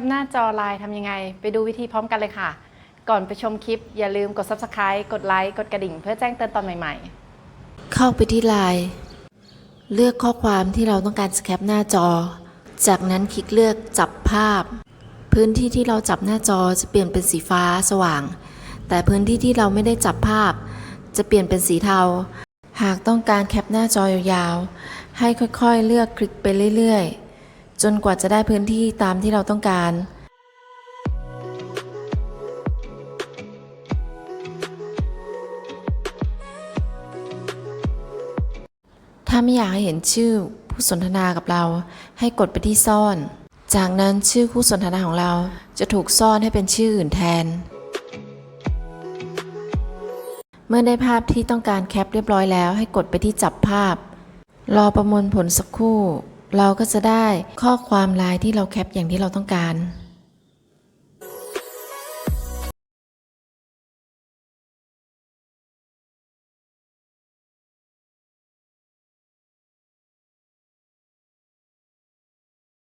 ปหน้าจอไลน์ทำยังไง ไปดูวิธีพร้อมกันเลยค่ะ ก่อนไปชมคลิป อย่าลืมกด Subscribe กดไลค์กดกระดิ่ง เพื่อแจ้งเตือนตอนใหม่ๆ เข้าไปที่ไลน์เลือกข้อความที่เราต้องการสแคปหน้าจอ จากนั้นคลิกเลือกจับภาพ พื้นที่ที่เราจับหน้าจอจะเปลี่ยนเป็นสีฟ้าสว่าง แต่พื้นที่ที่เราไม่ได้จับภาพ จะเปลี่ยนเป็นสีเทา หากต้องการแคปหน้าจอยาวๆ ให้ค่อยๆ เลือกคลิกไปเรื่อยๆ จนกว่าจะได้พื้นที่ตามที่เราต้องการ ถ้าไม่อยากให้เห็นชื่อผู้สนทนากับเรา ให้กดไปที่ซ่อน จากนั้นชื่อคู่สนทนาของเราจะถูกซ่อนให้เป็นชื่ออื่นแทน เมื่อได้ภาพที่ต้องการแคปเรียบร้อยแล้ว ให้กดไปที่จับภาพ รอประมวลผลสักครู่ เราก็จะได้ข้อความไลน์ที่เราแคปอย่างที่เราต้องการ